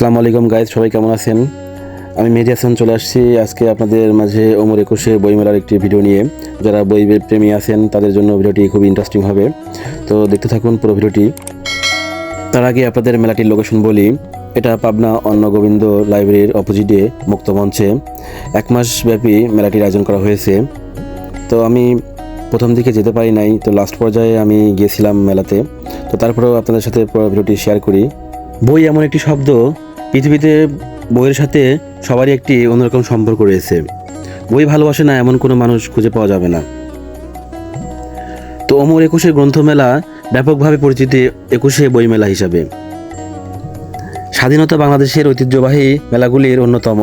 আসসালামু আলাইকুম গাইজ সবাই কেমন আছেন? আমি মেহেদি হাসান চলে আসছি আজকে আপনাদের মাঝে ওমর একুশে বইমেলার একটি ভিডিও নিয়ে। যারা বই প্রেমী আছেন, তাদের জন্য ভিডিওটি খুবই ইন্টারেস্টিং হবে। তো দেখতে থাকুন পুরো ভিডিওটি তার আগে আপনাদের মেলাটির লোকেশন বলি। এটা পাবনা অন্ন গোবিন্দ লাইব্রেরির অপোজিটে মুক্ত মঞ্চে। এক মাস ব্যাপী মেলাটির আয়োজন করা হয়েছে। তো আমি প্রথম দিকে যেতে পারি নাই, তো লাস্ট পর্যায়ে আমি গিয়েছিলাম মেলাতে। তো তারপরেও আপনাদের সাথে পুরো ভিডিওটি শেয়ার করি। বই এমন একটি শব্দ পৃথিবীতে বইয়ের সাথে সবারই একটি অন্যরকম সম্পর্ক রয়েছে। বই ভালোবাসে না এমন কোনো মানুষ খুঁজে পাওয়া যাবে না। তো অমর একুশে গ্রন্থমেলা ব্যাপকভাবে পরিচিত একুশে বইমেলা হিসাবে। স্বাধীনতা বাংলাদেশের ঐতিহ্যবাহী মেলাগুলির অন্যতম।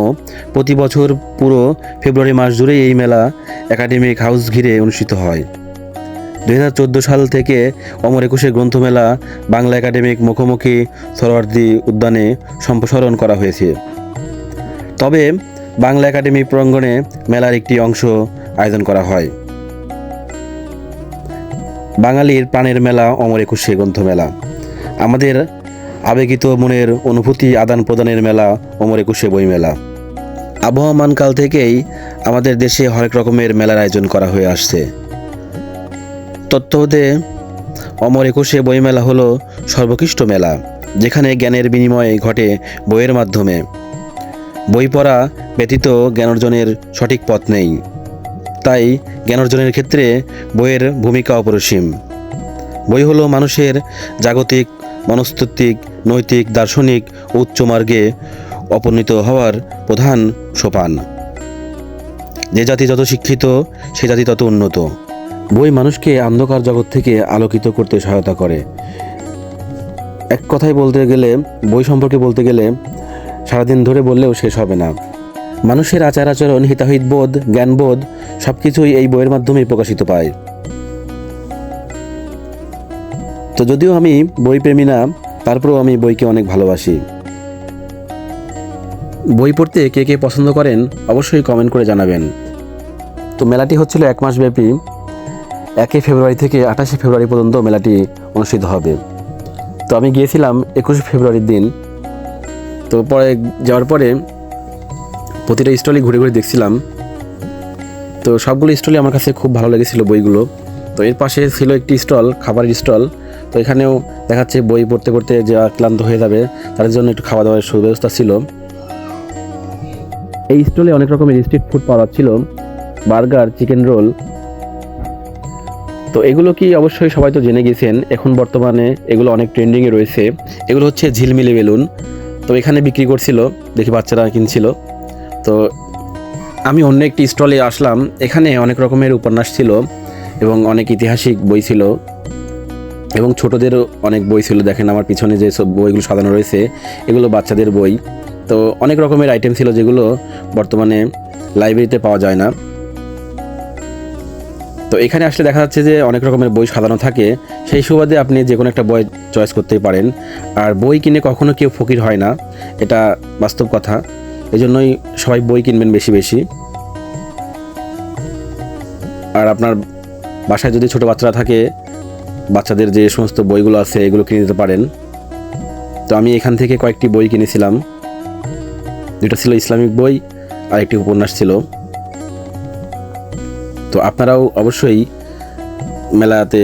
প্রতি বছর পুরো ফেব্রুয়ারি মাস জুড়ে এই মেলা একাডেমিক হাউস ঘিরে অনুষ্ঠিত হয়। দুই হাজার চোদ্দ সাল থেকে অমর একুশে গ্রন্থমেলা বাংলা একাডেমিক মুখোমুখি সরোয়ার্দী উদ্যানে সম্প্রসারণ করা হয়েছে। তবে বাংলা একাডেমি প্রাঙ্গণে মেলার একটি অংশ আয়োজন করা হয়। বাঙালির প্রাণের মেলা অমর একুশে গ্রন্থমেলা। আমাদের আবেগিত মনের অনুভূতি আদান প্রদানের মেলা অমর একুশে বই মেলা আবহমান কাল থেকেই আমাদের দেশে হরেক রকমের মেলার আয়োজন করা হয়ে আসছে। তত্ত্বতে অমর একুশে বইমেলা হলো সর্বকৃষ্ট মেলা, যেখানে জ্ঞানের বিনিময় ঘটে বইয়ের মাধ্যমে। বই পড়া ব্যতীত জ্ঞান অর্জনের সঠিক পথ নেই। তাই জ্ঞান অর্জনের ক্ষেত্রে বইয়ের ভূমিকা অপরিসীম। বই হলো মানুষের জাগতিক, মনস্তাত্ত্বিক, নৈতিক, দার্শনিক ও উচ্চ মার্গে অপনীত হওয়ার প্রধান সোপান। যে জাতি যত শিক্ষিত, সে জাতি তত উন্নত। বই মানুষকে অন্ধকার জগৎ থেকে আলোকিত করতে সহায়তা করে। এক কথায় বলতে গেলে, বই সম্পর্কে বলতে গেলে, সারাদিন ধরে বললেও শেষ হবে না। মানুষের আচার আচরণ, হিতাহিত বোধ জ্ঞানবোধ সব কিছুই এই বইয়ের মাধ্যমেই প্রকাশিত পায়। তো যদিও আমি বই প্রেমী না, তারপরেও আমি বইকে অনেক ভালোবাসি। বই পড়তে কে কে পছন্দ করেন, অবশ্যই কমেন্ট করে জানাবেন। তো মেলাটি হচ্ছিল এক মাস ব্যাপী একই ফেব্রুয়ারি থেকে আঠাশে ফেব্রুয়ারি পর্যন্ত মেলাটি অনুষ্ঠিত হবে। তো আমি গিয়েছিলাম একুশে ফেব্রুয়ারির দিন। তো পরে যাওয়ার পরে প্রতিটা স্টলই ঘুরে ঘুরে দেখছিলাম। তো সবগুলো স্টলই আমার কাছে খুব ভালো লেগেছিল বইগুলো। তো এর পাশে ছিল একটি স্টল, খাবারের স্টল। তো এখানেও দেখাচ্ছে বই পড়তে পড়তে যা ক্লান্ত হয়ে যাবে, তাদের জন্য একটু খাওয়া দাওয়ার সুব্যবস্থা ছিল। এই স্টলে অনেক রকমের স্ট্রিট ফুড পাওয়া যাচ্ছিল। বার্গার চিকেন রোল তো এগুলো কি অবশ্যই সবাই তো জেনে গেছেন, এখন বর্তমানে এগুলো অনেক ট্রেন্ডিংয়ে রয়েছে। এগুলো হচ্ছে ঝিলমিলি বেলুন। তো এখানে বিক্রি করছিল, দেখি বাচ্চারা কিনছিল। তো আমি অন্য একটি স্টলে আসলাম, এখানে অনেক রকমের উপন্যাস ছিল এবং অনেক ঐতিহাসিক বই ছিল এবং ছোটদেরও অনেক বই ছিল, দেখেন আমার পিছনে যে সব বইগুলো সাজানো রয়েছে, এগুলো বাচ্চাদের বই। তো অনেক রকমের আইটেম ছিল যেগুলো বর্তমানে লাইব্রেরিতে পাওয়া যায় না। তো এখানে আসলে দেখা যাচ্ছে যে অনেক রকমের বই সাজানো থাকে। সেই সুবাদে আপনি যে কোনো একটা বই চয়েস করতেই পারেন। আর বই কিনে কখনো কেউ ফকির হয় না। এটা বাস্তব কথা। এই জন্যই সবাই বই কিনবেন বেশি বেশি। আর আপনার বাসায় যদি ছোট বাচ্চারা থাকে, বাচ্চাদের যে সমস্ত বইগুলো আছে, এগুলো কিনে দিতে পারেন। তো আমি এখান থেকে কয়েকটি বই কিনেছিলাম। দুটো ছিল ইসলামিক বই আর একটি উপন্যাস ছিল। তো আপনারাও অবশ্যই মেলাতে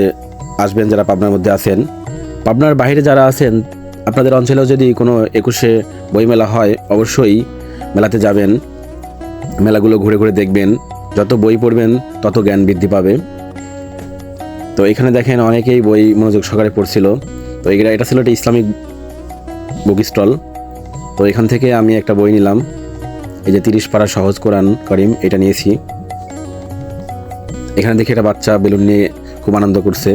আসবেন যারা পাবনার মধ্যে আছেন। পাবনার বাইরে যারা আছেন, আপনাদের অঞ্চলেও যদি কোনো একুশে বই মেলা হয়, অবশ্যই মেলাতে যাবেন। মেলাগুলো ঘুরে ঘুরে দেখবেন। যত বই পড়বেন, তত জ্ঞান বৃদ্ধি পাবে। তো এখানে দেখেন অনেকেই বই মনোযোগ সহকারে পড়ছিল। তো এগুলা, এটা ছিল একটা ইসলামিক বুক স্টল তো এখান থেকে আমি একটা বই নিলাম। এই যে তিরিশ পাড়া সহজ কোরআন করিম, এটা নিয়েছি। এখানে দেখি একটা বাচ্চা বেলুন নিয়ে খুব আনন্দ করছে।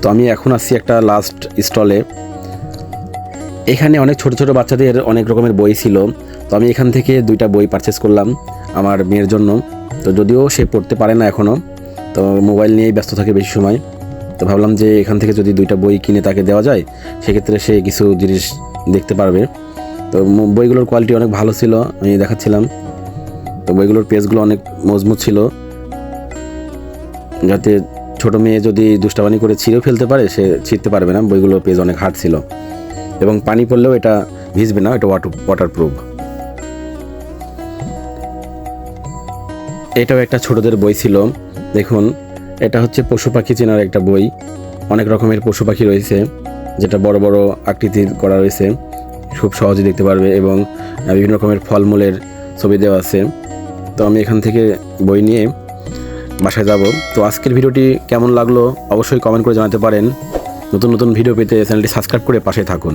তো আমি এখন আসছি একটা লাস্ট স্টলে এখানে অনেক ছোট ছোট বাচ্চাদের অনেক রকমের বই ছিল। তো আমি এখান থেকে দুইটা বই পারচেস করলাম আমার মেয়ের জন্য। তো যদিও সে পড়তে পারে না এখনও তো মোবাইল নিয়েই ব্যস্ত থাকে বেশি সময়। তো ভাবলাম যে এখান থেকে যদি দুইটা বই কিনে তাকে দেওয়া যায়, সেক্ষেত্রে সে কিছু জিনিস দেখতে পারবে। তো বইগুলোর কোয়ালিটি অনেক ভালো ছিল, আমি দেখাচ্ছিলাম। তো বইগুলোর পেজগুলো অনেক মজবুত ছিল। যাতে ছোট মেয়ে যদি দুষ্টাবানি করে ছিঁড়েও ফেলতে পারে, সে ছিঁড়তে পারবে না। বইগুলোর পেজ অনেক হার্ড ছিল। এবং পানি পড়লেও এটা ভিজবে না, এটা ওয়াটার ওয়াটারপ্রুফ এটাও একটা ছোটদের বই ছিল। দেখুন, এটা হচ্ছে পশু পাখি চেনার একটা বই। অনেক রকমের পশু পাখি রয়েছে, যেটা বড় বড় আকৃতির করা রয়েছে। খুব সহজে দেখতে পারবে এবং বিভিন্ন রকমের ফলমূলের ছবি দেওয়া আছে। তো আমি এখান থেকে বই নিয়ে বাসায় যাব। তো আজকের ভিডিওটি কেমন লাগল অবশ্যই কমেন্ট করে জানাতে পারেন। নতুন নতুন ভিডিও পেতে চ্যানেলটি সাবস্ক্রাইব করে পাশে থাকুন।